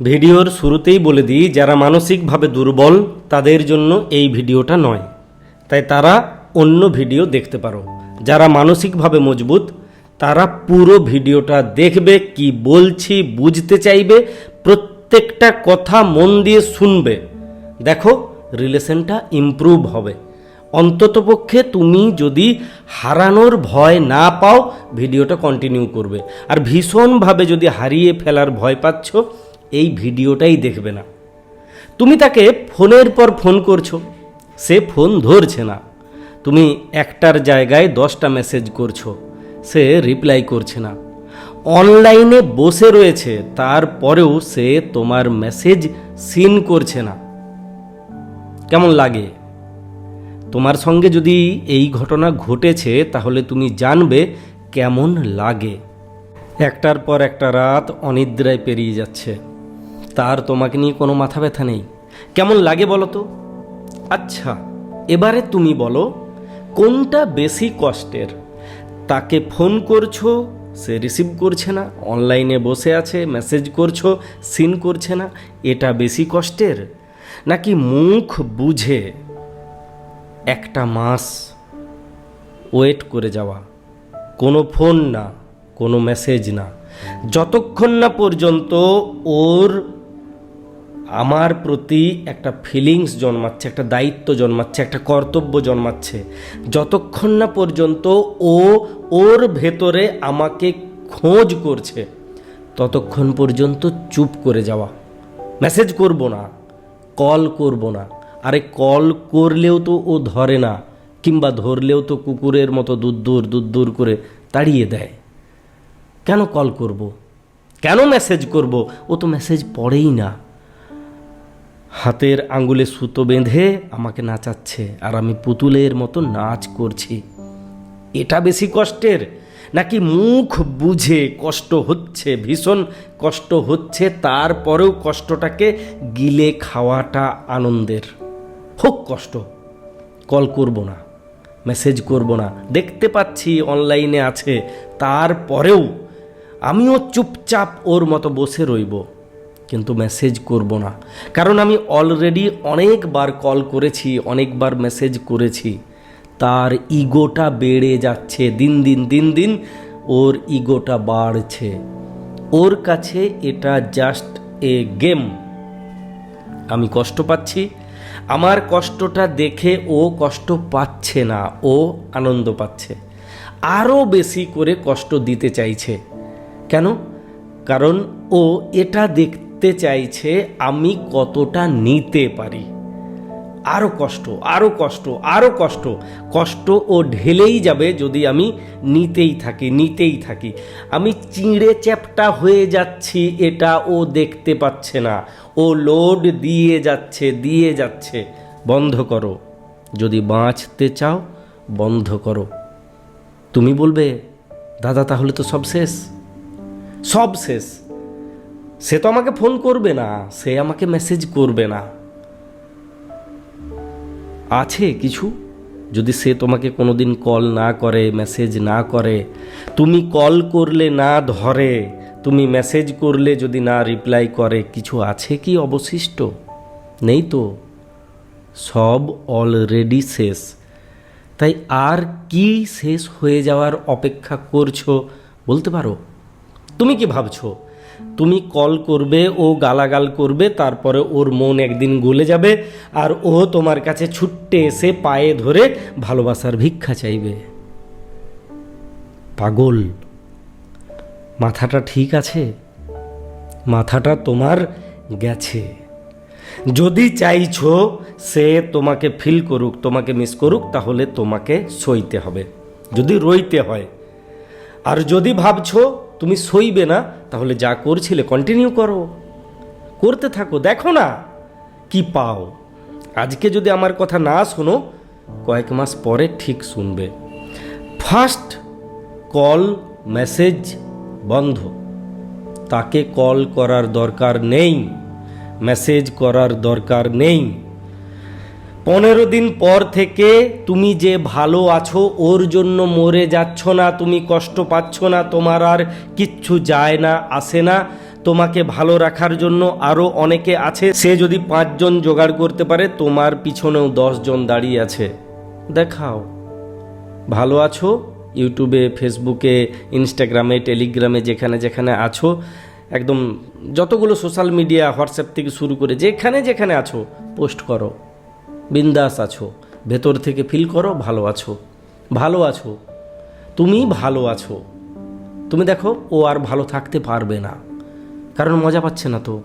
ভিডিওর শুরুতেই বলে দিই, যারা মানসিকভাবে দুর্বল, তাদের জন্য এই ভিডিওটা নয়। তাই তারা অন্য ভিডিও দেখতে পারো। যারা মানসিকভাবে মজবুত, তারা পুরো ভিডিওটা দেখবে, কি বলছি বুঝতে চাইবে, প্রত্যেকটা কথা মন দিয়ে শুনবে। দেখো, রিলেশনটা ইমপ্রুভ হবে। অন্ততপক্ষে তুমি যদি হারানোর ভয় না পাও, ভিডিওটা কন্টিনিউ করবে। আর ভীষণভাবে যদি হারিয়ে ফেলার ভয় পাচ্ছ এই ভিডিওটাই দেখবে না। তুমি তাকে ফোনের পর ফোন করছ, সে ফোন ধরছে না। তুমি একটার জায়গায় দশটা মেসেজ করছ, সে রিপ্লাই করছে না। অনলাইনে বসে রয়েছে, তারপরেও সে তোমার মেসেজ সিন করছে না। কেমন লাগে? তোমার সঙ্গে যদি এই ঘটনা ঘটেছে, তাহলে তুমি জানবে কেমন লাগে। একটার পর একটা রাত অনিদ্রায় পেরিয়ে যাচ্ছে। তার তোমাকে নিয়ে কোনো মাথা ব্যথা নেই। কেমন লাগে বলো তো? আচ্ছা এবারে তুমি বলো, কোনটা বেশি কষ্টের? তাকে ফোন করছ, সে রিসিভ করছে না, অনলাইনে বসে আছে, মেসেজ করছ, সিন করছে না, এটা বেশি কষ্টের? নাকি মুখ বুঝে একটা মাস ওয়েট করে যাওয়া? কোনো ফোন না, কোনো মেসেজ না। যতক্ষণ না পর্যন্ত ওর আমার প্রতি একটা ফিলিংস জন্মাচ্ছে, একটা দায়িত্ব জন্মাচ্ছে, একটা কর্তব্য জন্মাচ্ছে। যতক্ষণ না পর্যন্ত ও ওর ভেতরে আমাকে খোঁজ করছে, ততক্ষণ পর্যন্ত চুপ করে যাওয়া। মেসেজ করব না কল করব না। আরে কল করলেও তো ও ধরে না, কিংবা ধরলেও তো কুকুরের মতো দূর দূর দূর দূর করে তাড়িয়ে দেয়। কেন কল করব? কেন মেসেজ করব? ও তো মেসেজ পড়েই না। হাতের আঙ্গুলে সুতো বেঁধে আমাকে নাচাচ্ছে আর আমি পুতুলের মতো নাচ করছি। এটা বেশি কষ্টের? নাকি মুখ বুঝে কষ্ট হচ্ছে, ভীষণ কষ্ট হচ্ছে, তারপরেও কষ্টটাকে গিলে খাওয়াটা আনন্দের? হোক কষ্ট, কল করব না, মেসেজ করব না, দেখতে পাচ্ছি অনলাইনে আছে, তারপরেও আমিও চুপচাপ ওর মতো বসে রইব। কিন্তু মেসেজ করব না। কারণ আমি অলরেডি অনেকবার কল করেছি, অনেকবার মেসেজ করেছি। তার ইগোটা বেড়ে যাচ্ছে, দিন দিন দিন দিন ওর ইগোটা বাড়ছে। ওর কাছে এটা জাস্ট এ গেম আমি কষ্ট পাচ্ছি। আমার কষ্টটা দেখে ও কষ্ট পাচ্ছে না, ও আনন্দ পাচ্ছে। আরও বেশি করে কষ্ট দিতে চাইছে। কেন? কারণ ও এটা দেখতে চাইছে আমি কতটা নিতে পারি। আরও কষ্ট আরও কষ্ট আরও কষ্ট। কষ্ট ও ঢেলেই যাবে যদি আমি নিতেই থাকি নিতেই থাকি। আমি চিঁড়ে চ্যাপটা হয়ে যাচ্ছি, এটা ও দেখতে পাচ্ছে না। ও লোড দিয়ে যাচ্ছে দিয়ে যাচ্ছে। বন্ধ করো। যদি বাঁচতে চাও, বন্ধ করো। তুমি বলবে, দাদা, তাহলে তো সব শেষ। সব শেষ। সে তো আমাকে ফোন করবে না, সে আমাকে মেসেজ করবে না। আছে কিছু? যদি সে তোমাকে কোনোদিন কল না করে মেসেজ না করে, তুমি কল করলে না ধরে, তুমি মেসেজ করলে যদি না রিপ্লাই করে, কিছু আছে কি অবশিষ্ট? নেই তো। সব অলরেডি শেষ। তাই আর কি শেষ হয়ে যাওয়ার অপেক্ষা করছ, বলতে পারো? তুমি কি ভাবছ? তুমি কল করবে ও গালাগাল করবে, তারপরে ওর মন একদিন গলে যাবে আর ও তোমার কাছে ছুট্টে এসে পায়ে ধরে ভালোবাসার ভিক্ষা চাইবে। পাগল, মাথাটা ঠিক আছে? মাথাটা তোমার গেছে। যদি চাইছো সে তোমাকে ফিল করুক, তোমাকে মিস করুক, তাহলে তোমাকে সইতে হবে। যদি রইতে হয়। আর যদি ভাবছ তুমি সইবে না, তাহলে যা করছিলে কন্টিনিউ করো। করতে থাকো, দেখো না কি পাও। আজকে যদি আমার কথা না শোনো, কয়েক মাস পরে ঠিক শুনবে। ফার্স্ট কল মেসেজ বন্ধ। তাকে কল করার দরকার নেই মেসেজ করার দরকার নেই। পনেরো দিন পর থেকে তুমি যে ভালো আছো, ওর জন্য মরে যাচ্ছ না, তুমি কষ্ট পাচ্ছ না, তোমার আর কিচ্ছু যায় না, আসে না। তোমাকে ভালো রাখার জন্য আরও অনেকে আছে, সে যদি পাঁচজন জোগাড় করতে পারে, তোমার পিছনেও দশজন দাঁড়িয়ে আছে। দেখাও। ভালো আছো? ইউটিউবে, ফেসবুকে, ইনস্টাগ্রামে, টেলিগ্রামে, যেখানে যেখানে আছো, একদম যতগুলো সোশ্যাল মিডিয়া, হোয়াটসঅ্যাপ থেকে শুরু করে যেখানে যেখানে আছো, পোস্ট করো। বিন্দাস আছো। ভেতর থেকে ফিল করো, ভালো আছো। ভালো আছো। তুমি ভালো আছো। তুমি দেখো, ও আর ভালো থাকতে পারবে না। কারণ মজা পাচ্ছে না তো।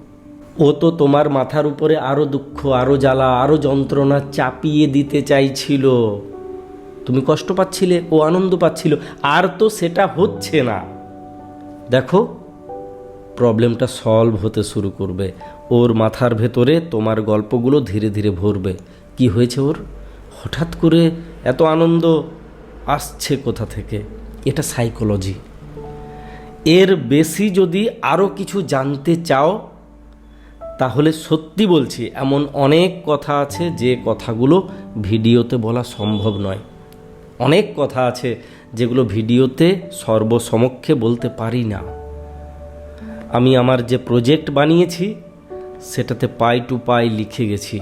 ও তো তোমার মাথার উপরে আরও দুঃখ আরও জ্বালা আরও যন্ত্রণা চাপিয়ে দিতে চাইছিল। তুমি কষ্ট পাচ্ছিলে, ও আনন্দ পাচ্ছিল। আর তো সেটা হচ্ছে না। দেখো, প্রবলেমটা সলভ হতে শুরু করবে। ওর মাথার ভেতরে তোমার গল্পগুলো ধীরে ধীরে ভরবে। কি হয়েছে ওর? হঠাৎ করে এত আনন্দ আসছে কোথা থেকে? এটা সাইকোলজি এর বেশি যদি আরও কিছু জানতে চাও, তাহলে সত্যি বলছি, এমন অনেক কথা আছে যে কথাগুলো ভিডিওতে বলা সম্ভব নয়। অনেক কথা আছে যেগুলো ভিডিওতে সর্বসমক্ষে বলতে পারি না। আমি আমার যে প্রজেক্ট বানিয়েছি, সেটাতে পাই টু পাই লিখে গেছি।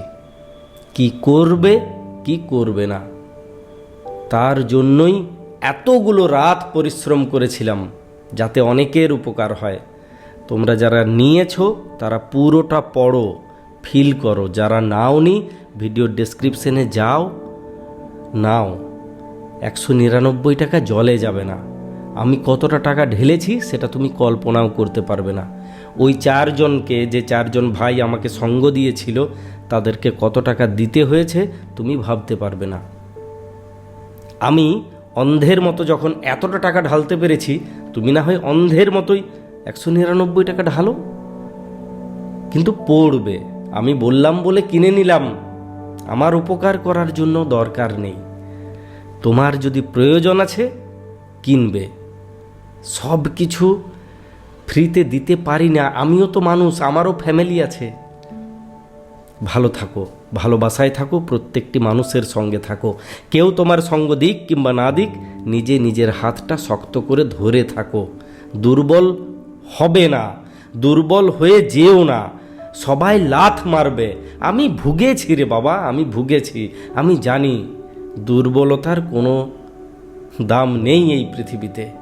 কি করবে কি করবে না। তার জন্যই এতগুলো রাত পরিশ্রম করেছিলাম, যাতে অনেকের উপকার হয়। তোমরা যারা নিয়েছো, তারা পুরোটা পড়ো, ফিল করো। যারা নাও নি ভিডিও ডেসক্রিপশনে যাও। নাও, একশো নিরানব্বই টাকা জলে যাবে না। আমি কতটা টাকা ঢেলেছি, সেটা তুমি কল্পনাও করতে পারবে না। ওই চারজনকে, যে চারজন ভাই আমাকে সঙ্গ দিয়েছিল তাদেরকে কত টাকা দিতে হয়েছে তুমি ভাবতে পারবে না। আমি অন্ধের মতো যখন এতটা টাকা ঢালতে পেরেছি, তুমি না হয় অন্ধের মতোই একশো নিরানব্বই টাকা ঢালো। কিন্তু পড়বে, আমি বললাম বলে কিনে নিলাম। আমার উপকার করার জন্য দরকার নেই। তোমার যদি প্রয়োজন আছে, কিনবে। সব কিছু ফ্রিতে দিতে পারি না, আমিও তো মানুষ, আমারও ফ্যামিলি আছে। ভালো থাকো, ভালোবাসায় থাকো, প্রত্যেকটি মানুষের সঙ্গে থাকো। কেউ তোমার সঙ্গ দিক কিংবা না দিক, নিজে নিজের হাতটা শক্ত করে ধরে থাকো। দুর্বল হবে না, দুর্বল হয়ে যেও না। সবাই লাথ মারবে, আমি ভুগেছি রে বাবা, আমি ভুগেছি, আমি জানি। দুর্বলতার কোনো দাম নেই এই পৃথিবীতে।